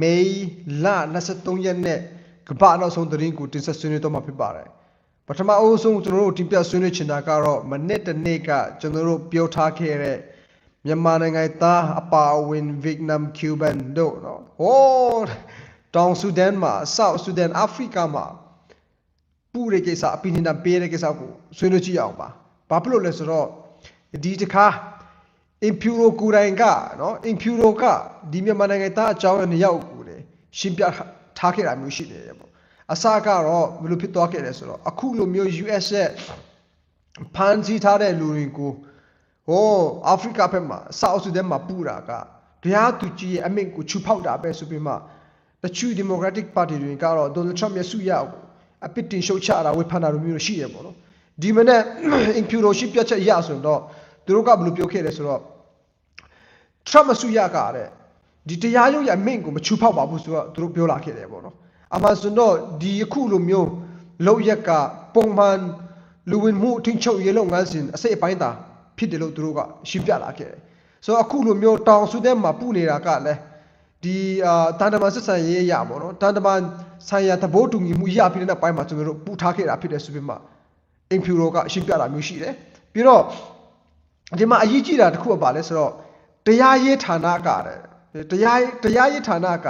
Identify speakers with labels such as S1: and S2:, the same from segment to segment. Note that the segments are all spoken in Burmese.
S1: မေလ23ရက်နေ့ကမ္ဘာနောက်ဆုံးသတင်းကိုတင်ဆက်ဆွေးနွေးတော့မှာဖြစ်ပါတယ်ပထမအဦးဆုံးကျွန်တော်တို့တင်ပြဆွေးနွေးချင်တာကတော့မနေ့တနေ့ကကျွန်တော်တို့ပြောထားခဲ့တဲ့မြန်မာနိုင်ငံသားအပါအဝင်ဗီယက်နမ်ကျူဘန်တို့နော်ဟိုးတောင်ဆူဒန်မှာဆောက်ဆူဒန်အာဖရိကမှာပူတဲ့ကိစ္စအပင်နေတာပေးတဲ့ကိစ္စကိုဆွေးနွေးကြည့်အောင်ပါဘာဖြစ်လို့လဲဆိုတော့ဒီတစ်ခါ impuro ကိုယ်တိုင်ကနော် impuro ကဒီမြန်မာနိုင်ငံသားအကြောင်းအရာနှစ်ယောက်ကိုလေရှင်းပြထားခဲ့တာမျိုးရှိတယ်ပေါ့အစကတော့ဘယ်လိုဖြစ်သွားခဲ့လဲဆိုတော့အခုလိုမျိုး US ရဲ့ဖန်စီထားတဲ့လူတွေကိုဟိုအာဖရိကဘက်မှာဆောက်ဆူဒန်မှာပူတာကတရားသူကြီးရဲ့အမိန့်ကိုချူဖောက်တာပဲဆိုပြီးမှတချူဒီမိုကရက်တစ်ပါတီတွေကတော့ဒေါ်နယ်ထရမ့်ရဲ့စုရကိုအပစ်တင်ရှုတ်ချတာဝေဖန်တာလိုမျိုးရှိရပေါ့နော်ဒီမနေ့ impuro ရှိပြတ်ချက်ရဆိုတော့ သူတို့ကဘယ်လိုပြောခဲ့လဲဆိုတော့ထရမ့်မဆူရကတဲ့ဒီတရားရုံးရဲ့အမိန့်ကိုမချူဖောက်ပါဘူးဆိုတော့သူတို့ပြောလာခဲ့တယ်ပေါ့နော်အမှန်ဆိုတော့ဒီအခုလိုမျိုးလောက်ရက်ကပုံမှန်လူဝင်မှုအထင်ချုပ်ရေလုံငန်းစဉ်အစိတ်အပိုင်းသာဖြစ်တယ်လို့သူတို့ကရှင်းပြလာခဲ့တယ်ဆိုတော့အခုလိုမျိုးတောင်ဆူတဲ့မှာပူနေတာကလည်းဒီအာတန်တမန်စစ်ဆန်ရေးရပေါ့နော်တန်တမန်ဆိုင်ရာသဘောတူညီမှုရပြီးတဲ့နောက်ပိုင်းမှာကျွန်တော်တို့ပူထားခဲ့တာဖြစ်တယ်ဆိုပြီးမှအင်ဖြူရိုကရှင်းပြတာမျိုးရှိတယ်ပြီးတော့ ဒီမှာအရေးကြီးတာတစ်ခုကပါလဲဆိုတော့တရားရေးဌာနကတဲ့တရားတရားရေးဌာနက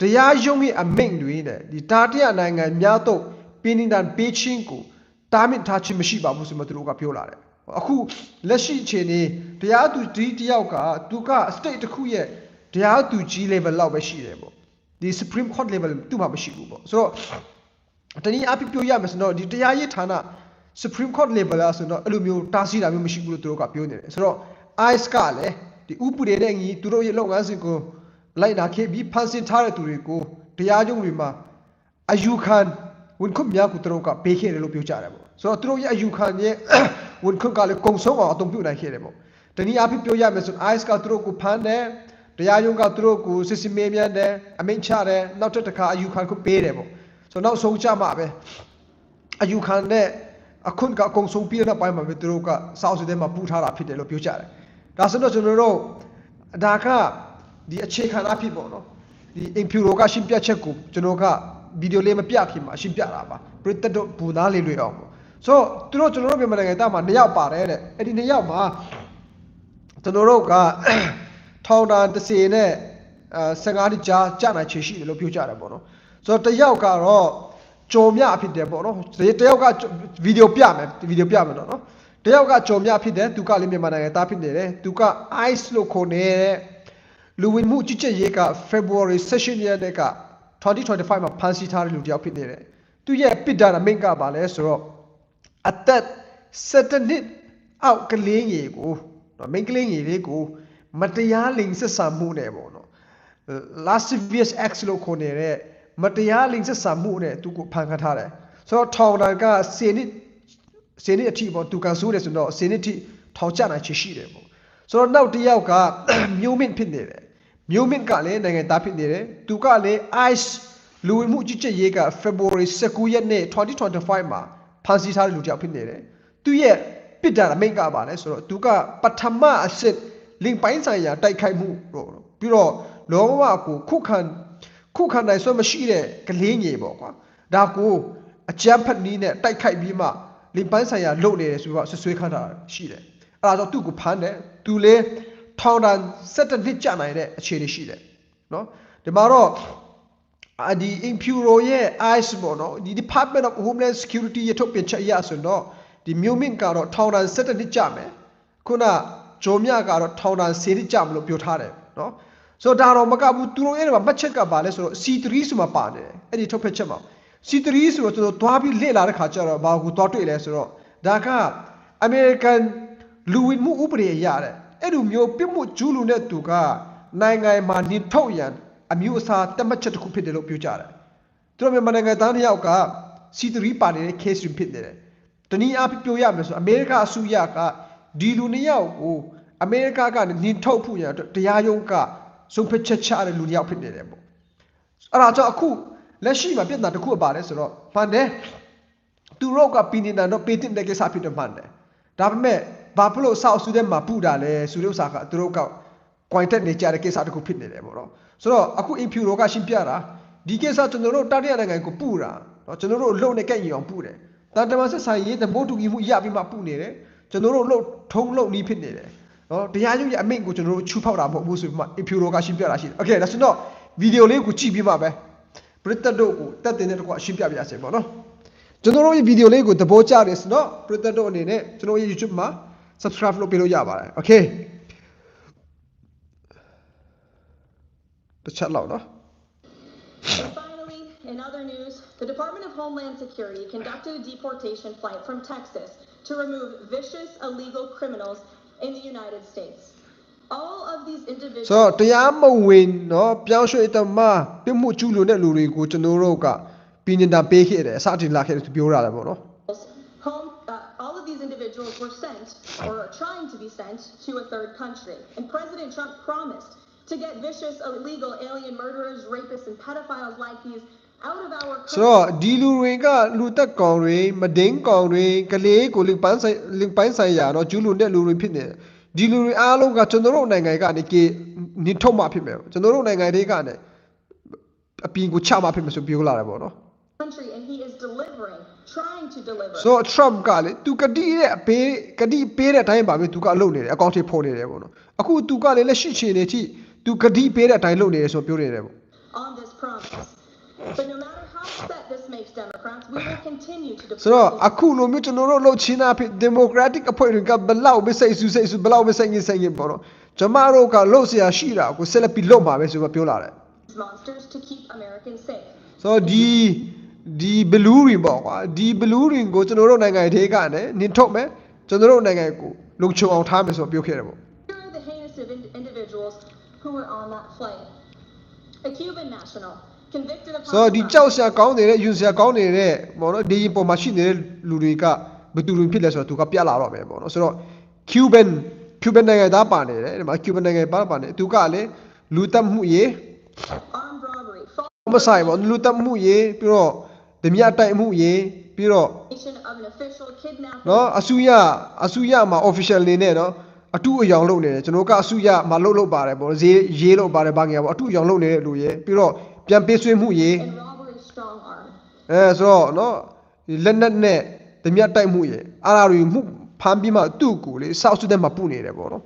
S1: တရားရုံးရဲ့အမိန့်တွေနဲ့ဒီတာတရနိုင်ငံများတော့ပြင်းနေတာပေးချင်းကိုတားမြစ်ထားခြင်းမရှိပါဘူးဆိုမှသူတို့ကပြောလာတယ်အခုလက်ရှိအခြေအနေတရားသူဒီတယောက်ကသူက state တစ်ခုရဲ့တရားသူကြီး level လောက်ပဲရှိတယ်ပေါ့ဒီ supreme court level သူ့မှာမရှိဘူးပေါ့ဆိုတော့တနည်းအားဖြင့်ပြောရမယ်ဆိုတော့ဒီတရားရေးဌာန supreme court level လားဆိုတော့အဲ့လိုမျိုးတားဆီးတာမျိုးမရှိဘူးလို့သူတို့ကပြောနေတယ်ဆိုတော့ ICE ကလည်းဒီဥပဒေနဲ့ညီသူတို့ရဲ့လုပ်ငန်းစဉ်ကိုလိုက်နာခဲ့ပြီးဖန်ဆင်းထားတဲ့သူတွေကိုတရားရုံးတွေမှာအယူခံဝန်ခွင့်များကိုသူတို့ကပေးခဲ့တယ်လို့ပြောကြတယ်ပေါ့ဆိုတော့သူတို့ရဲ့အယူခံရဲ့ဝန်ခွင့်ကလည်းကုံဆုံးအောင်အသုံးပြုနိုင်ခဲ့တယ်ပေါ့တနည်းအားဖြင့်ပြောရမယ်ဆိုရင် ICE ကသူတို့ကိုဖမ်းတယ်တရားရုံးကသူတို့ကိုစစ်စစ်မေးမြန်းတယ်အမိန့်ချတယ်နောက်တစ်ခါအယူခံကိုပေးတယ်ပေါ့ဆိုတော့နောက်ဆုံးကြမှာပဲအယူခံနဲ့ အခုကကုံဆုံးပြီးတဲ့ပိုင်းမှာပဲသူတို့ကစောက်စစ်တဲ့မှာပူထားတာဖြစ်တယ်လို့ပြောကြတယ်ဒါဆိုတော့ကျွန်တော်တို့ဒါကဒီအခြေခံအဖြစ်ပေါ့နော်ဒီ impuro ကရှင်းပြချက်ကိုကျွန်တော်ကဗီဒီယိုလေးမပြခင်မှာရှင်းပြတာပါပရိသတ်တို့ဘူသားလေးလွေအောင်ပေါ့ဆိုတော့သူတို့ကျွန်တော်တို့မြန်မာနိုင်ငံသားမှာနှစ်ယောက်ပါတယ်တဲ့အဲ့ဒီနှစ်ယောက်မှာကျွန်တော်တို့ကထောင်တာတစ်စီနဲ့အဲ15နှစ်ကြာကြာနိုင်ချေရှိတယ်လို့ပြောကြတယ်ပေါ့နော်ဆိုတော့တစ်ယောက်ကတော့ ကြုံမြဖြစ်တယ်ပေါ့နော်တစ်ယောက်ကဗီဒီယိုပြမယ်ဗီဒီယိုပြမယ်တော့နော်တယောက်ကကြုံမြဖြစ်တယ်သူကလည်းမြန်မာနိုင်ငံသားဖြစ်နေတယ်သူက ice လို့ခေါ်နေတဲ့လူဝင်မှုကြီးကြပ်ရေးက February 16ရက်နေ့က2025မှာဖမ်းဆီးထားတဲ့လူတယောက်ဖြစ်နေတယ်သူရဲ့ပစ်တာမိန့်ကပါလဲဆိုတော့အသက်7နှစ်အောက်ကလေးငယ်ကိုနော်မိန်းကလေးငယ်လေးကိုမတရားလိင်ဆက်ဆံမှုနဲ့ပေါ့နော် lascivious acts လို့ခေါ်နေတဲ့ မတရားလိင်ဆက်ဆံမှုနဲ့သူကိုဖမ်းခံထားတယ်ဆိုတော့ထောင်တန်းက10နှစ်စင်းနှစ်အထိပေါ့သူကန်ဆိုးတယ်ဆိုတော့စင်းနှစ်အထိထောင်ချနိုင်ချေရှိတယ်ပေါ့ဆိုတော့နောက်တစ်ယောက်ကမျိုးမင့်ဖြစ်နေတယ်မျိုးမင့်ကလည်းနိုင်ငံသားဖြစ်နေတယ်သူကလည်း ice လူဝင်မှုကြီးကြပ်ရေးက February 19ရက်နေ့2025မှာဖမ်းဆီးထားတဲ့လူတစ်ယောက်ဖြစ်နေတယ်သူရဲ့ပစ်တာအမိန့်ကပါလဲဆိုတော့သူကပထမအစစ်လင်ပိုင်းဆိုင်ရာတိုက်ခိုက်မှုတော့ပြီးတော့လောကကိုခုခံ ခုခံနိုင်စွမ်းမရှိတဲ့ကလေးငယ်ပေါ့ကွာဒါကိုအကြမ်းဖက်နည်းနဲ့တိုက်ခိုက်ပြီးမှလင်ပန်းဆိုင်ရာလုပ်နေတယ်ဆိုတော့ဆွဆွေးခန့်တာရှိတယ်အဲ့ဒါကြောင့်သူ့ကိုဖမ်းတယ်သူလေထောင်ဒဏ်7နှစ်ကြာနိုင်တဲ့အခြေအနေရှိတယ်နော်ဒီမှာတော့အဒီ impuro ရဲ့ ICE ပေါ့နော်ဒီ Department of Homeland Security ရဲ့ထုတ်ပြန်ချက်အရဆိုတော့ဒီမြို့မင်းကတော့ထောင်ဒဏ်7နှစ်ကြာမယ်ခုနဂျိုမြကတော့ထောင်ဒဏ်10နှစ်ကြာမလို့ပြောထားတယ်နော် ဆိုတော့ဒါတော့မကဘူးသူတို့ရဲ့မှာမှတ်ချက်ကပါလဲဆိုတော့ C3 ဆိုမှပါတယ်အဲ့ဒီထုတ်ဖက်ချက်မှာ C3 ဆိုတော့ကျွန်တော်သွားပြီးလေ့လာတဲ့ခါကျတော့ဘာကိုသွားတွေ့လဲဆိုတော့ဒါကအမေရိကန်လူဝင်မှုဥပဒေအရတဲ့အဲ့လိုမျိုးပြစ်မှုကျူးလွန်တဲ့သူကနိုင်ငံမှာနေထုတ်ရန်အမျိုးအစားတတ်မှတ်ချက်တစ်ခုဖြစ်တယ်လို့ပြောကြတယ်သူတို့မြန်မာနိုင်ငံသားတစ်ယောက်က C3 ပါနေတဲ့ case ဖြစ်နေတယ်တနည်းအားဖြင့်ပြောရမယ်ဆိုအမေရိကအစိုးရကဒီလူနှစ်ယောက်ကိုအမေရိကကနေနေထုတ်ဖို့ရတရားရုံးက ဆုံးဖြတ်ချက်ချတဲ့လူတယောက်ဖြစ်နေတယ်ပေါ့အဲ့ဒါကြောင့်အခုလက်ရှိမှာပြဿနာတစ်ခုပါလဲဆိုတော့မှန်တယ်သူတို့ကပီနေတာတော့ပေးတင်တဲ့ကိစ္စဖြစ်တယ်မှန်တယ်ဒါပေမဲ့ဘာဖြစ်လို့ဆောက်စုတဲ့မှာပူတာလဲဆိုလို့စာကသူတို့ကကွိုင်တက်နေကြတဲ့ကိစ္စတစ်ခုဖြစ်နေတယ်ပေါ့နော်ဆိုတော့အခုအင်ဖြူရောကရှင်းပြတာဒီကိစ္စကျွန်တော်တို့တတိယနိုင်ငံကိုပူတာနော်ကျွန်တော်တို့လှုပ်နေကြရင်အောင်ပူတယ်တန်တမဆက်ဆိုင်ရေးသဘောတူညီမှုရပြီးမှပူနေတယ်ကျွန်တော်တို့လှုပ်ထုံလှုပ်နီးဖြစ်နေတယ် နော်တရားရုပ်ရဲ့အမိန့်ကိုကျွန်တော်တို့ချူဖောက်တာမဟုတ်ဘူးဆိုပြီးမှ impuro ကရှင်းပြတာရှိတယ် okay ဒါဆိုတော့ဗီဒီယိုလေးကိုကြည့်ပြီးမှပဲပရိသတ်တို့ကိုတက်တင်တဲ့တကွာရှင်းပြပြရစေပေါ့နော်ကျွန်တော်တို့ရဲ့ဗီဒီယိုလေးကိုသဘောကျတယ်ဆိုတော့ပရိသတ်တို့အနေနဲ့ကျွန်တော်ရဲ့ YouTube မှာ subscribe လုပ်ပေးလို့ရပါတယ် okay တစ်ချက်လောက်နော်
S2: Finally, in other news, the Department of Homeland Security conducted a deportation flight from Texas to remove vicious illegal criminals in the United States. All of these
S1: ဆိုတော့
S2: individuals
S1: တရားမဝင်เนาะပြောင်းရွှေ့တမပြစ်မှုကျူးလွန်တဲ့လူတွေကိုကျွန်တော်တို့ကပြည်ညင်တာပေးခဲ့တယ်အစတင်လာခဲ့တယ်သူပြောရတယ်ပေါ့နော်
S2: home, uh, all of these individuals were sent or are trying to be sent to a third country. And President Trump promised to get vicious illegal alien murderers, rapists, and pedophiles like these out of our
S1: ဆိုတော့ဒီလူတွေကလူတက်ကောင်တွေမဒင်းကောင်တွေကလေးကိုလူပန်းဆိုင်လူပန်းဆိုင်ရာတော့ကျူးလူတဲ့လူတွေဖြစ်နေဒီလူတွေအားလုံးကကျွန်တော်တို့နိုင်ငံကနေကေနေထုတ်မှဖြစ်မယ်ကျွန်တော်တို့နိုင်ငံတွေကနေအပြင်ကိုချမှဖြစ်မယ်ဆိုပြောလာတယ်ပေါ့နော်
S2: country and he is delivering trying to deliver
S1: so trump ကလေသူကတိတဲ့အပေးကတိပေးတဲ့အတိုင်းပါပဲသူကအလုပ်နေတယ်အကောင့်ထိဖို့နေတယ်ပေါ့နော်အခုသူကလေလက်ရှိခြေနေအထိသူကတိပေးတဲ့အတိုင်းလုပ်နေတယ်ဆိုပြောနေတယ်ပေါ့
S2: on this promise But no matter how upset this makes Democrats, we will continue to
S1: ဆိုတော့
S2: deploy these
S1: အခုလိုမျိုးကျွန်တော်တို့လှုပ်ချင်းတာဖြစ် democratic အဖွဲ့တွေကဘလောက်ပဲစိတ်ဆူစိတ်ဆူဘလောက်ပဲစိတ်ငြိမ်စိတ်ငြိမ်ပေါ့နော်ကျမတို့ကလှုပ်เสียရှိတာကိုဆက်လက်ပြီးလှုပ်မှာပဲဆိုတော့ပြောလာတယ်
S2: monsters to keep Americans safe.
S1: ဆိုတော့ဒီဒီဘလူးရင်ပေါ့ကွာဒီဘလူးရင်ကိုကျွန်တော်တို့နိုင်ငံတွေကနေနင်ထုတ်မယ်ကျွန်တော်တို့နိုင်ငံကိုလုံခြုံအောင်ထားမယ်ဆိုတော့ပြောခဲ့တယ်ပေါ့
S2: Here are the heinous of in- individuals who were on that flight. A Cuban national convicted of
S1: ဆိုတော့ဒီ
S2: homicide.
S1: ကြောက်စရာကောင်းနေတဲ့ယူစရာကောင်းနေတဲ့ပေါ့နော်ဒီရင်ပေါ်မှာရှိနေတဲ့လူတွေကဘယ်သူတွေဖြစ်လဲဆိုတော့သူကပြတ်လာတော့မယ်ပေါ့နော်ဆိုတော့ Cuban Cuban နိုင်ငံသားပါနေတယ်ဒီမှာ Cuban နိုင်ငံသားပါနေသူကလည်းလူတက်မှုရေး
S2: armed robbery, false
S1: မဆိုင်ပေါ့လူတက်မှုရေးပြီးတော့ဓမြတိုက်မှုရေးပြီးတော့
S2: information of an official kidnapping.
S1: နော်အစုရအစုရမှာ official နေနဲ့နော်အတူအယောင်လုပ်နေတယ်ကျွန်တော်ကအစုရမှာလုပ်လုပ်ပါတယ်ပေါ့ဈေးရေးလုပ်ပါတယ်ဘာငယ်ပေါ့အတူအယောင်လုပ်နေတဲ့လူရေးပြီးတော့ ပြန်ပေးဆွေးမှုရေး
S2: and robbery strong arm.
S1: အဲဆိုတော့နော်ဒီလက်နက်နဲ့ဓမြတိုက်မှုရေအားအရာတွေမှုဖမ်းပြီးမှသူ့ကိုလေစောက်စုတဲ့မှာပုနေတယ်ပေါ့နော်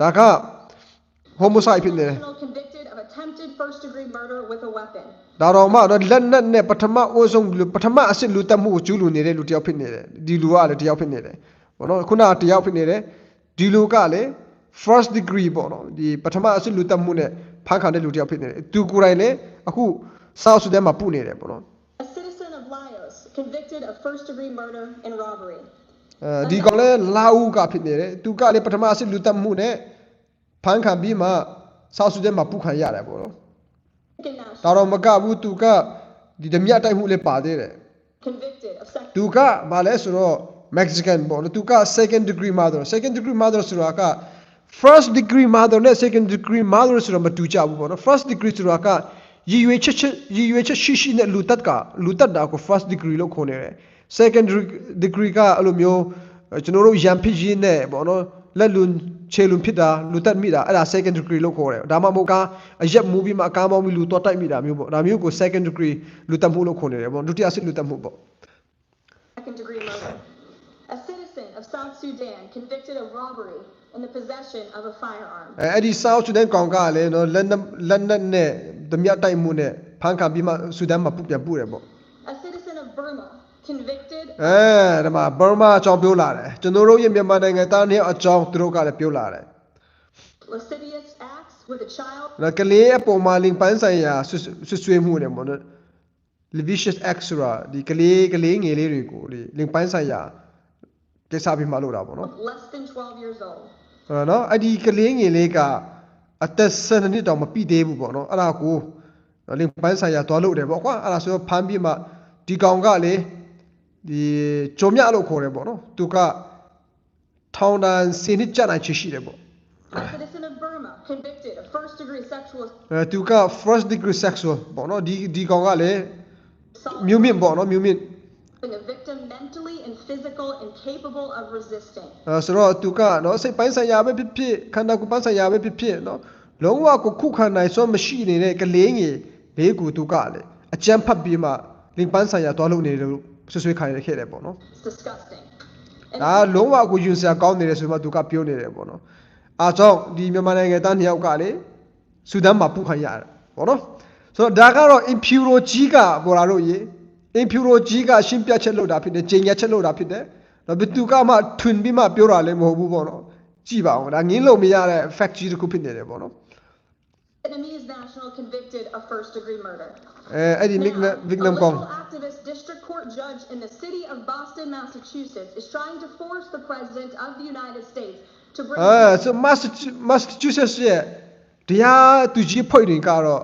S1: ဒါက homicide ဖြစ်နေတယ်
S2: National convicted of attempted first degree murder with a weapon.
S1: ဒါတော့မှတော့လက်နက်နဲ့ပထမအဆုံးလူပထမအစစ်လူတက်မှုကိုကျူးလွန်နေတဲ့လူတစ်ယောက်ဖြစ်နေတယ်ဒီလူကလည်းတစ်ယောက်ဖြစ်နေတယ်ပေါ့နော်ခုနကတစ်ယောက်ဖြစ်နေတယ်ဒီလူကလည်း first degree ပေါ့နော်ဒီပထမအစစ်လူတက်မှုနဲ့ဖမ်းခံတဲ့လူတစ်ယောက်ဖြစ်နေတယ်သူကိုယ်တိုင်လည်း အခုစောက်စုတဲ့မှာပုနေတယ်ပေါ့နော်
S2: A citizen of Laos convicted of first degree murder and robbery.
S1: အဲဒီကောင်လဲလာဦးကဖြစ်နေတယ်သူကလည်းပထမအစစ်လူတက်မှုနဲ့ဖမ်းခံပြီးမှစောက်စုတဲ့မှာပုခံရတယ်ပေါ့နော်
S2: Mexican national
S1: ဒါတော့မကဘူးသူကဒီဓမြတိုက်မှုလည်းပါသေးတယ်
S2: convicted of sex
S1: သူကဘာလဲဆိုတော့ Mexican ပေါ့နော်သူက second degree murder second degree murder ဆိုတာက first degree murder နဲ့ second degree murder ဆိုတာမတူကြဘူးပေါ့နော် first degree ဆိုတာက ရည်ရွယ်ချက်ချက်ရည်ရွယ်ချက်ရှိရှိနဲ့လူတက်ကလူတက်တာကို first degree လို့ခေါ်နေတယ် second degree ကအဲ့လိုမျိုးအဲကျွန်တော်တို့ရန်ဖြစ်ရင်းနဲ့ပေါ့နော်လက်လွန်ခြေလွန်ဖြစ်တာလူတက်မိတာအဲ့ဒါ second degree လို့ခေါ်တယ်ဒါမှမဟုတ်ကအရက်မူပြီးမှအကားမောင်းပြီးလူတော့တိုက်မိတာမျိုးပေါ့ဒါမျိုးကို second degree လူတက်မှုလို့ခေါ်နေတယ်ပေါ့ဒုတိယဆင့်လူတက်မှုပေါ့
S2: second degree murder. A citizen of South Sudan convicted of robbery in the possession of a firearm.
S1: အဲအဲ့ဒီ South Sudan ကောင်ကလည်းနော်လက်နက်လက်နက်နဲ့ဓမြတိုက်မှုနဲ့ဖမ်းခံပြီးမှဆူဒန်မှာပုပြန်ပို့တယ်ပေါ့
S2: A citizen of Burma convicted
S1: အဲဒီမှာ Burma အကြောင်းပြောလာတယ်ကျွန်တော်တို့ရဲ့မြန်မာနိုင်ငံသားတွေအကြောင်းသူတို့ကလည်းပြောလာတယ်
S2: lascivious acts with a child
S1: နော်ကလေးအပေါ်မှာလင်ပန်းဆိုင်ရာဆွဆွဆွေးမှုနဲ့ပေါ့နော် Levicious Act ဆိုတာဒီကလေးကလေးငယ်လေးတွေကိုလေလင်ပန်းဆိုင်ရာကိစ္စပြီးမှလုပ်တာပေါ့နော်
S2: of less than 12 years old.
S1: ဟောနော်အဲ့ဒီကလေးငယ်လေးကအသက်12နှစ်တောင်မပြည့်သေးဘူးပေါ့နော်အဲ့ဒါကိုလင်ပန်းဆိုင်ရာသွားလို့တယ်ပေါ့ကွာအဲ့ဒါဆိုတော့ဖမ်းပြီးမှဒီကောင်ကလေဒီကြုံမြလို့ခေါ်တယ်ပေါ့နော်သူကထောင်ဒဏ်10နှစ်ကြာနိုင်ချေရှိတယ်ပေါ့
S2: A citizen of Burma convicted of first degree sexual
S1: အဲသူက first degree sexual ပေါ့နော်ဒီဒီကောင်ကလည်း
S2: assault
S1: မြုံမြင့်ပေါ့နော်မြုံမြင့်
S2: involving a victim mentally and physical incapable of resisting.
S1: အဲဆိုတော့သူကနော်စိတ်ပိုင်းဆိုင်ရာပဲဖြစ်ဖြစ်ခန္ဓာကိုယ်ပိုင်းဆိုင်ရာပဲဖြစ်ဖြစ်နော်လုံးဝကိုခုခံနိုင်စွမ်းမရှိနေတဲ့ကလေးငယ်လေးကိုသူကလေအကြမ်းဖက်ပြီးမှလင်ပန်းဆိုင်ရာတွားလုပ်နေတယ်လို့ဆွဆွေးခိုင်းရခဲ့တယ်ပေါ့နော်
S2: It's disgusting. And
S1: ဒါလုံးဝကိုယူစရာကောင်းနေတယ်ဆိုမှသူကပြောနေတယ်ပေါ့နော်အားကြောင့်ဒီမြန်မာနိုင်ငံသားနှစ်ယောက်ကလေဆူဒန်မှာပုခံရတယ်ပေါ့နော်ဆိုတော့ဒါကတော့ impuro ကြီးကပေါ်လာလို့ရေ impuro ကြီးကရှင်းပြချက်လုပ်တာဖြစ်တယ်ဂျင်ညာချက်လုပ်တာဖြစ်တယ်တော့ဘယ်သူကမှထွင်ပြီးမှပြောတာလည်းမဟုတ်ဘူးပေါ့နော်ကြည့်ပါအောင်ဒါငင်းလို့မရတဲ့ fact ကြီးတစ်ခုဖြစ်နေတယ်ပေါ့နော်
S2: Vietnamese national convicted of first degree murder.
S1: အဲအဲ့ဒီ
S2: Now,
S1: Vietnam
S2: a
S1: Vietnam ကောင်
S2: liberal activist district court judge in the city of Boston, Massachusetts, is trying to force the president of the United States to bring.
S1: အဲဆို Massachusetts Massachusetts ရဲ့တရားသူကြီးဖွဲ့တွေကတော့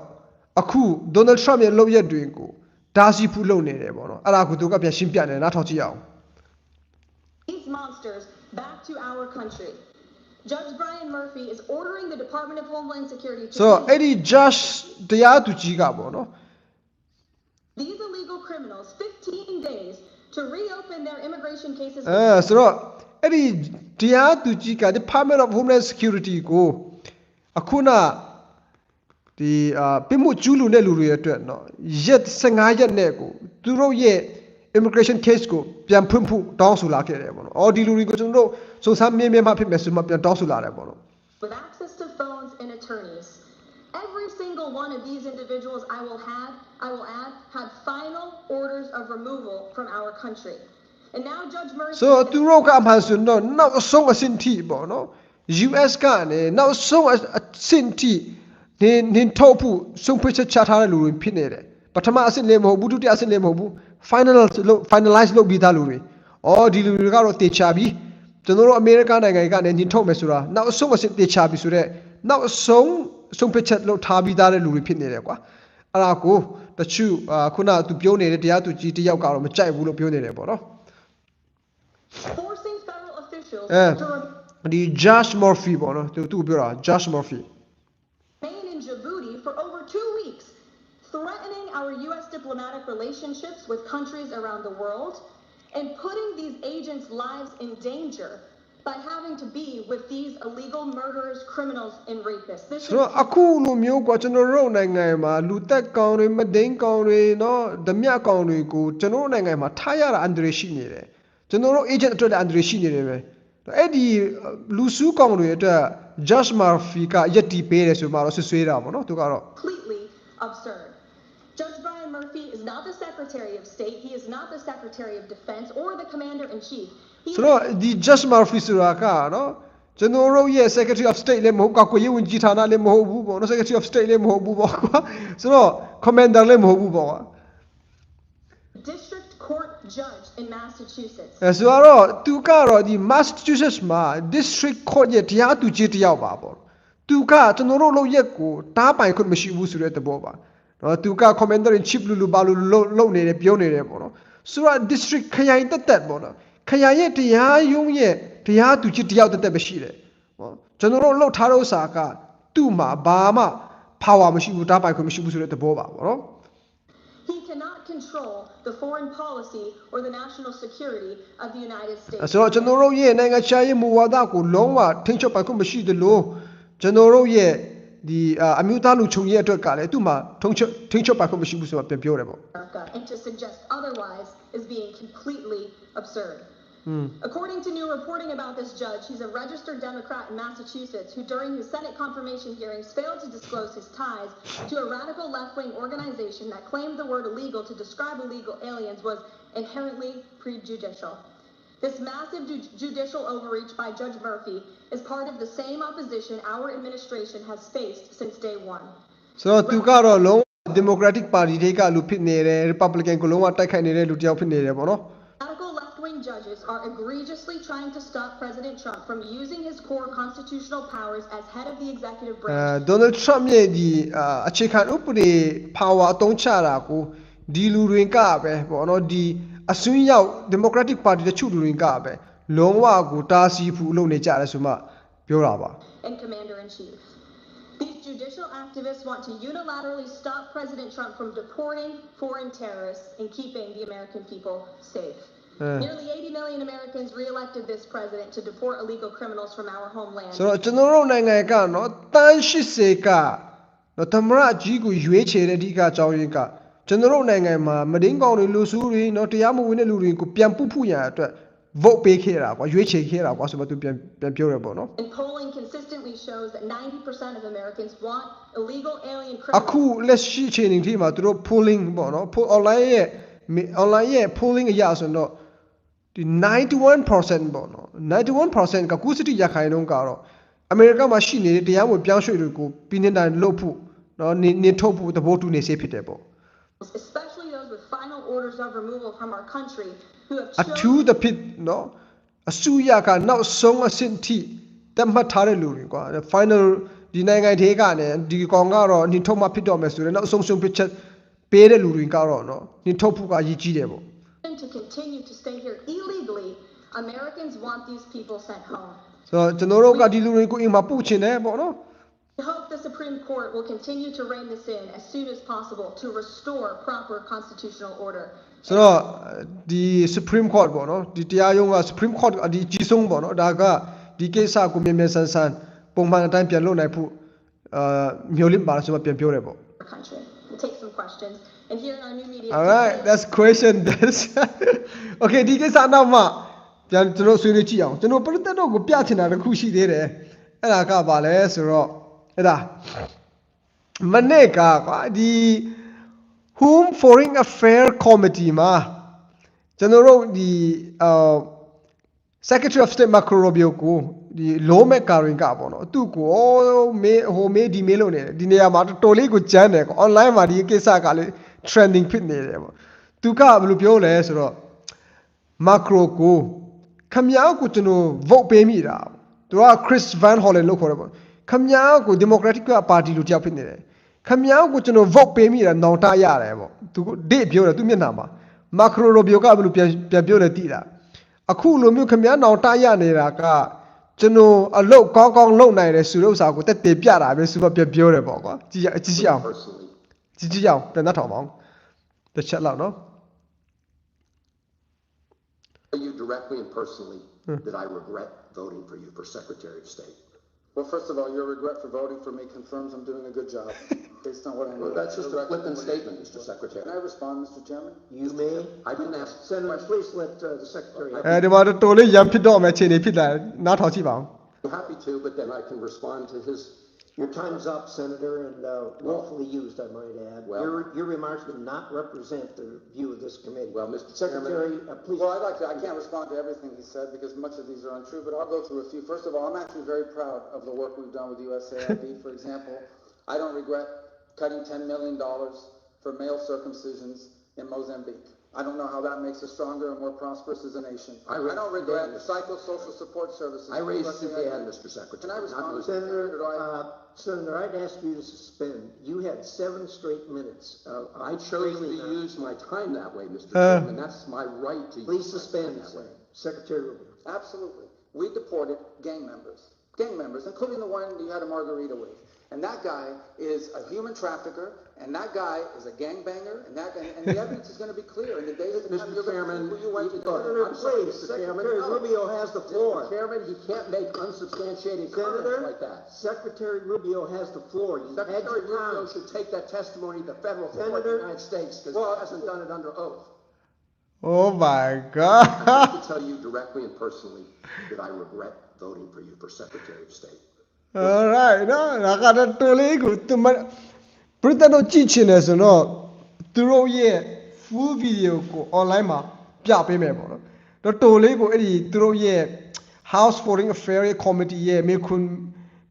S1: အခု Donald Trump ရဲ့လုပ်ရက်တွေကို ဒါစီဖူးလုပ်နေတယ်ပေါ့နော်အဲ့ဒါကိုသူကပြန်ရှင်းပြတယ်နားထောင်ကြည့်အောင်
S2: these monsters back to our country. Judge Brian Murphy is ordering the Department of Homeland Security to
S1: ဆိုတော့
S2: seize
S1: အဲ့ဒီ judge တရားသူကြီးကပေါ့နော်
S2: these illegal criminals 15 days to reopen their immigration cases.
S1: အဲဆိုတော့အဲ့ဒီတရားသူကြီးက Department of Homeland Security ကိုအခုန ဒီအာပြစ်မှုကျူးလွန်တဲ့လူတွေအတွက်နော်ရက်15ရက်နဲ့ကိုသူတို့ရဲ့ immigration case ကိုပြန်ဖွင့်ဖို့တောင်းဆိုလာခဲ့တယ်ပေါ့နော်။အော်ဒီလူတွေကိုကျွန်တော်တို့စုံစမ်းမြင်မြင်မှဖြစ်မယ်ဆိုမှပြန်တောင်းဆိုလာတယ်ပေါ့နော်
S2: with access to phones and attorneys. Every single one of these individuals I will have, I will add, had final orders of removal from our country. And now Judge Murphy
S1: ဆိုတော့သူတို့ကအမှန်ဆိုရင်တော့နောက်အဆုံးအဆင့်ထိပေါ့နော် US ကနေနောက်ဆုံးအအဆင့်ထိ နင်နင်ထုတ်ဖို့ဆုံးဖြတ်ချက်ချထားတဲ့လူတွေဖြစ်နေတယ်ပထမအဆင့်လည်းမဟုတ်ဘူးဒုတိယအဆင့်လည်းမဟုတ်ဘူး final လို့ finalize လုပ်ပြီးသားလူတွေအော်ဒီလူတွေကတော့တေချာပြီကျွန်တော်တို့အမေရိကန်နိုင်ငံကနေနင်ထုတ်မယ်ဆိုတာနောက်အဆုံးအဆင့်တေချာပြီဆိုတော့နောက်အဆုံးဆုံးဖြတ်ချက်လုပ်ထားပြီးသားတဲ့လူတွေဖြစ်နေတယ်ကွာအဲ့ဒါကိုတချို့အာခုနကသူပြောနေတဲ့တရားသူကြီးတစ်ယောက်ကတော့မကြိုက်ဘူးလို့ပြောနေတယ်ပေါ့နော်
S2: forcing federal officials
S1: Eh.
S2: to
S1: ဒီ Josh Murphy ပေါ့နော်သူသူပြောတာ Josh Murphy
S2: remain in Djibouti for over two weeks, threatening our U.S. diplomatic relationships with countries around the world, and putting these agents' lives in danger by having to be with these illegal murderers, criminals, and rapists. This
S1: ဆိုတော့
S2: is
S1: အခုလိုမျိုးกว่าကျွန်တော်တို့နိုင်ငံမှာလူတက်ကောင်တွေမဒိန်ကောင်တွေเนาะဓမြကောင်တွေကိုကျွန်တော်တို့နိုင်ငံမှာထားရတာအန္တရာယ်ရှိနေတယ်ကျွန်တော်တို့ agent အတွက်လည်းအန္တရာယ်ရှိနေတယ်ပဲ အဲ့ဒီလူစုကောင်တွေအတွက် Josh Murphy ကယက်တီပေးတယ်ဆိုမှတော့ဆွဆွေးတာပေါ့နော်သူကတော့
S2: completely absurd. Judge Brian Murphy is not the Secretary of State. He is not the Secretary of Defense or the Commander in Chief. He
S1: ဆိုတော့ဒီ Josh Murphy ဆိုတာကနော်ကျွန်တော်တို့ရဲ့ Secretary of State လည်းမဟုတ်ကောက်ွယ်ရေးဝန်ကြီးဌာနလည်းမဟုတ်ဘူးပေါ့နော် Secretary of State လည်းမဟုတ်ဘူးပေါ့ကွာဆိုတော့ Commander လည်းမဟုတ်ဘူးပေါ့ကွာ
S2: district court judge in Massachusetts.
S1: အဲဆိုတော့သူကတော့ဒီ Massachusetts မှာ district court ရဲ့တရားသူကြီးတစ်ယောက်ပါပေါ့သူကကျွန်တော်တို့လုပ်ရက်ကိုတားပိုင်ခွင့်မရှိဘူးဆိုတဲ့သဘောပါနော်သူက commander in chief လူလူပါလူလူလုပ်လုပ်နေတယ်ပြောနေတယ်ပေါ့နော်ဆိုတော့ district ခရိုင်တက်တက်ပေါ့နော်ခရိုင်ရဲ့တရားရုံးရဲ့တရားသူကြီးတစ်ယောက်တက်တက်ပဲရှိတယ်ပေါ့ကျွန်တော်တို့လုပ်ထားတဲ့ဥစ္စာကသူ့မှာဘာမှ power မရှိဘူးတားပိုင်ခွင့်မရှိဘူးဆိုတဲ့သဘောပါပေါ့နော်
S2: He cannot control the foreign policy or the national security of the United States.
S1: ဆိုတော့ကျွန်တော်တို့ရဲ့နိုင်ငံခြားရေးမူဝါဒကိုလုံးဝထိန်းချုပ်ပိုင်ခွင့်မရှိသလိုကျွန်တော်တို့ရဲ့ဒီအာအမျိုးသားလူချုပ်ရေးအတွက်ကလည်းသူ့မှာထုံးချုပ်ထိန်းချုပ်ပိုင်ခွင့်မရှိဘူးဆိုတာပြန်ပြောတယ်ပေါ့
S2: America, and to suggest otherwise is being completely absurd. According to new reporting about this judge, he's a registered Democrat in Massachusetts who, during his Senate confirmation hearings, failed to disclose his ties to a radical left wing organization that claimed the word illegal to describe illegal aliens was inherently prejudicial. This massive ju- judicial overreach by Judge Murphy is part of the same opposition our administration has faced since day one.
S1: ဆိုတော့သူကတော့လုံးဝ Democratic Party တွေကလူဖြစ်နေတယ် Republican ကိုလုံးဝတိုက်ခိုက်နေတဲ့လူတစ်ယောက်ဖြစ်နေတယ်ပေါ့နော်
S2: Radical left wing judges are egregiously trying to stop President Trump from using his core constitutional powers as head of the executive
S1: အဲ
S2: branch.
S1: Donald Trump ရဲ့ဒီအာအခြေခံဥပဒေ power အသုံးချတာကိုဒီလူတွေကပဲပေါ့နော်ဒီအစွန်းရောက် Democratic Party တချို့လူတွေကပဲလုံးဝကိုတားဆီးဖို့လုပ်နေကြတယ်ဆိုမှပြောတာပါ
S2: and commander in chief. These judicial activists want to unilaterally stop President Trump from deporting foreign terrorists and keeping the American people safe.
S1: Uh.
S2: Nearly 80 million Americans re-elected this president to deport illegal criminals from our homeland.
S1: ဆိုတော့ကျွန်တော်တို့နိုင်ငံကနော်တန်း80ကနော်သမရအကြီးကိုရွေးချယ်တဲ့အဓိကအကြောင်းရင်းကကျွန်တော်တို့နိုင်ငံမှာမဒင်းကောင်တွေလူစုတွေနော်တရားမဝင်တဲ့လူတွေကိုပြန်ပုဖူရန်အတွက် vote ပေးခဲ့တာကွာရွေးချယ်ခဲ့တာကွာဆိုတော့သူပြန်ပြန်ပြောရပေါ့နော်
S2: And polling consistently shows that 90% of Americans want illegal alien
S1: အခု
S2: criminals
S1: လက်ရှိအချိန်ဒီမှာသူတို့ polling ပေါ့နော် poll online ရဲ့ online ရဲ့ polling အရဆိုတော့ ဒီ91%ပေါ့နော်91%ကကုစတိရခိုင်နှုန်းကတော့အမေရိကန်မှာရှိနေတဲ့တရားဝင်ပြောင်းရွှေ့တွေကိုပြည်နေတာလုပ်ဖို့နော်နေနေထုတ်ဖို့သဘောတူနေစေဖြစ်တယ်ပေါ့
S2: especially those with final orders of removal from our country who have
S1: အထူး
S2: chosen
S1: သဖြင့်နော်အစူရကနောက်ဆုံးအဆင့်ထိတတ်မှတ်ထားတဲ့လူတွေကွာ final ဒီနိုင်ငံထဲကနေဒီကောင်ကတော့နှင်ထုတ်မှဖြစ်တော့မယ်ဆိုရင်နောက်ဆုံးဆုံးဖြစ်ချက်ပေးတဲ့လူတွေကတော့နော်နှင်ထုတ်ဖို့ကအရေးကြီးတယ်ပေါ့
S2: to continue to stay here illegally, Americans want these people sent home.
S1: ဆိုတော့ကျွန်တော်တို့ကဒီလူတွေကိုအိမ်မှာပို့ချင်တယ်ပေါ့နော်
S2: We hope the Supreme Court will continue to rein this in as soon as possible to restore proper constitutional order.
S1: ဆိုတော့ဒီ Supreme Court ပေါ့နော်ဒီတရားရုံးက Supreme Court အဒီအကြီးဆုံးပေါ့နော်ဒါကဒီကိစ္စကိုမြန်မြန်ဆန်ဆန်ပုံမှန်အတိုင်းပြန်လုပ်နိုင်ဖို့အာမျိုးလင့်ပါလို့ဆိုမှပြန်ပြောတယ်ပေါ့
S2: our country. We'll take some questions. And here in our new media.
S1: All right
S2: today-
S1: that's question that's Okay ဒီကိစ္စနောက်မှပြန်ကျွန်တော်ဆွေးနွေးကြည့်အောင်ကျွန်တော်ပြည်သက်တော့ကိုပြချင်တာတစ်ခုရှိသေးတယ်အဲ့ဒါကပါလဲဆိုတော့အဲ့ဒါမနေ့ကကွာဒီ Home Foreign Affair Committee မှာကျွန်တော်တို့ဒီအာ Secretary of State Marco Rubio ကိုဒီ law maker ကာရင်ကပေါ့နော်သူ့ကိုမေးဟိုမေးဒီမေးလို့နေတယ်ဒီနေရာမှာတော်တော်လေးကိုကြမ်းတယ်ကွာ online မှာဒီကိစ္စကလေ trending ဖြစ်နေတယ်ပေါ့သူကဘယ်လိုပြောလဲဆိုတော့ macro ကိုခမည်းကိုကျွန်တော် vote ပေးမိတာသူက Chris Van Hollen လို့ခေါ်တယ်ပေါ့ခမည်းကို Democratic Party လို့တယောက်ဖြစ်နေတယ်ခမည်းကိုကျွန်တော် vote ပေးမိတာနောင်တရတယ်ပေါ့သူကဒိပြောတယ်သူမျက်နှာမှာ macro လို့ပြောကဘယ်လိုပြန်ပြန်ပြောလဲသိတာအခုလိုမျိုးခမည်းနောင်တရနေတာကကျွန်တော်အလုတ်ကောင်းကောင်းလုပ်နိုင်တယ်ဆိုတဲ့ဥစ္စာကိုတက်တည်ပြတာပဲသူကပြန်ပြောတယ်ပေါ့ကွာကြည့်ကြည့်အောင်
S3: personally.
S1: ကြည့်ကြည့်အောင်ပြန်နှက်ထောင်ပါအောင်တစ်ချက်လောက်နော်
S3: Tell you directly and personally that I regret voting for you for Secretary of State.
S4: Well, first of all, your regret for voting for me confirms I'm doing a good job, based on what I know.
S3: Well, that's just a
S4: Your record
S3: flippant
S4: for-
S3: statement, Mr. Secretary.
S4: Can I respond, Mr. Chairman?
S5: You may.
S3: I didn't ask.
S5: Senator, please let uh, the secretary.
S1: အဲဒီမှာတော်တော်လေးရံဖြစ်တော့မယ်ခြေနေဖြစ်လာတယ်နားထောင်ကြည့်ပါဦး
S3: I'm happy to, but then I can respond to his,
S5: your time's up, Senator, and uh, lawfully used, I might add.
S3: Well-
S5: Your, your remarks did not represent the view of this committee.
S3: Well, Mr. Chairman-
S5: Secretary, uh, please.
S4: Well, I'd like to, I can't respond to everything he said because much of these are untrue, but I'll go through a few. First of all, I'm actually very proud of the work we've done with USAID. For example, I don't regret cutting $10 million for male circumcisions in Mozambique. I don't know how that makes us stronger and more prosperous as a nation.
S3: I
S4: I
S3: raised
S4: don't
S3: the
S4: regret
S3: ban.
S4: psychosocial support services.
S3: I raised the
S4: hand,
S3: ban, Mr. Secretary.
S4: Can I
S3: not
S4: respond?
S3: Mr.
S5: Senator,
S4: Senator, I-
S5: uh, Senator, I'd ask you to suspend. You had seven straight minutes. of- of
S3: I chose to
S5: trailing
S3: use my time that way, Mr.
S1: Uh.
S3: Chairman. That's my right to.
S5: Please
S3: use my
S5: suspend,
S3: that way.
S5: Secretary Rubio.
S4: Absolutely. We deported gang members, gang members, including the one you had a margarita with. And that guy is a human trafficker, and that guy is a gangbanger, and that and the evidence is going to be clear. And the
S3: day
S4: that the
S3: Chairman,
S4: who you went to go.
S5: Senator,
S3: I'm sorry,
S5: please,
S3: Mr. Chairman, no.
S5: Rubio has the floor.
S3: Mr. Chairman, he can't make unsubstantiated comments like that.
S5: Secretary Rubio has the floor. You
S3: Secretary Rubio should take that testimony to the federal Senator, court of the United States because
S4: well,
S3: he hasn't done it under oath.
S1: Oh my God!
S3: I have to tell you directly and personally that I regret voting for you for Secretary of State.
S1: All right, no, I got a totally. ပရိသတ်တို့ကြည့်ချင်တယ်ဆိုတော့သူတို့ရဲ့ full video ကို online မှာပြပေးမယ်ပေါ့နော်တော့တိုလေးကိုအဲ့ဒီသူတို့ရဲ့ house foreign affair committee ရဲ့မေခွန်း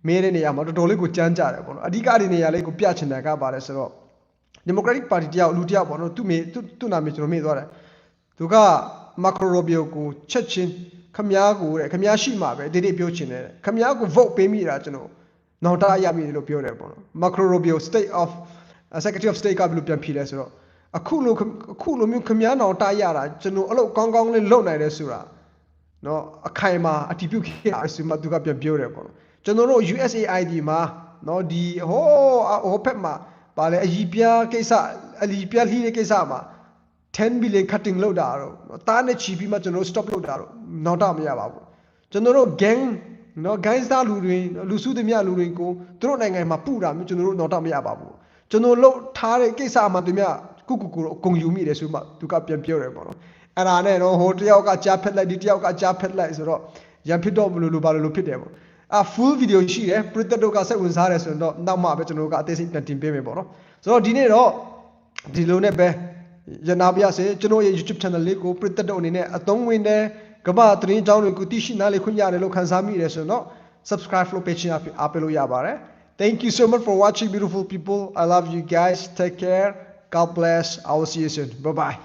S1: မဲတဲ့နေရာမှာတော်တော်လေးကိုကြမ်းကြတယ်ပေါ့နော်အဓိကဒီနေရာလေးကိုပြချင်တာကပါတယ်ဆိုတော့ Democratic Party တယောက်လူတယောက်ပေါ့နော်သူ့မေသူ့နာမည်ကျွန်တော်မေ့သွားတယ်သူက Marco Rubio ကိုချက်ချင်းခမားကိုတဲ့ခမားရှိမှာပဲဒီနေ့ပြောချင်တယ်ခမားကို vote ပေးမိတာကျွန်တော် နောက်တရရပြီလို့ပြောတယ်ပေါ့နော် Marco Rubio State of uh, Secretary of State ကဘယ်လိုပြန်ဖြေလဲဆိုတော့အခုလိုခအခုလိုမျိုးခမ ्या နောက်တရတာကျွန်တော်အဲ့လိုကောင်းကောင်းလေးလုပ်နိုင်တယ်ဆိုတာနော်အခိုင်အမာအတည်ပြုခဲ့ရတယ်ဆိုမှသူကပြန်ပြောတယ်ပေါ့နော်ကျွန်တော်တို့ USAID မှာနော်ဒီဟိုးဟိုဖက်မှာဗာလဲအကြီးပြားကိစ္စအလီပြားလှီးတဲ့ကိစ္စမှာ10 billion cutting လောက်တာတော့တားနဲ့ချီပြီးမှကျွန်တော်တို့ stop လုပ်တာတော့နောက်တော့မရပါဘူးကျွန်တော်တို့ gang နော် gangster လူတွေလူစုသမျှလူတွေကိုသူတို့နိုင်ငံမှာပူတာမျိုးကျွန်တော်တို့နောက်တော့မရပါဘူးကျွန်တော်လှုပ်ထားတဲ့ကိစ္စမှာသူများကုကုကိုအကုန်ယူမိတယ်ဆိုမှသူကပြန်ပြောတယ်ပေါ့နော်အဲ့ဒါနဲ့တော့ဟိုတယောက်ကကြားဖက်လိုက်ဒီတယောက်ကကြားဖက်လိုက်ဆိုတော့ရန်ဖြစ်တော့မလို့လို့ဘာလို့လို့ဖြစ်တယ်ပေါ့အာ full video ရှိတယ်ပရိသတ်တို့ကစိတ်ဝင်စားတယ်ဆိုရင်တော့နောက်မှပဲကျွန်တော်တို့ကအသေးစိတ်ပြန်တင်ပေးမယ်ပေါ့နော်ဆိုတော့ဒီနေ့တော့ဒီလိုနဲ့ပဲရနာပြစေကျွန်တော်ရဲ့ YouTube channel လေးကိုပရိသတ်တို့အနေနဲ့အသုံးဝင်တဲ့ ကမ္ဘာသတင်းကြောင်းတွေကိုသိရှိနားလည်ခွင့်ရတယ်လို့ခန်းစားမိတယ်ဆိုတော့ subscribe လုပ်ပေးချင်အားပေးလို့ရပါတယ် Thank you so much for watching beautiful people I love you guys take care God bless I will see you soon bye bye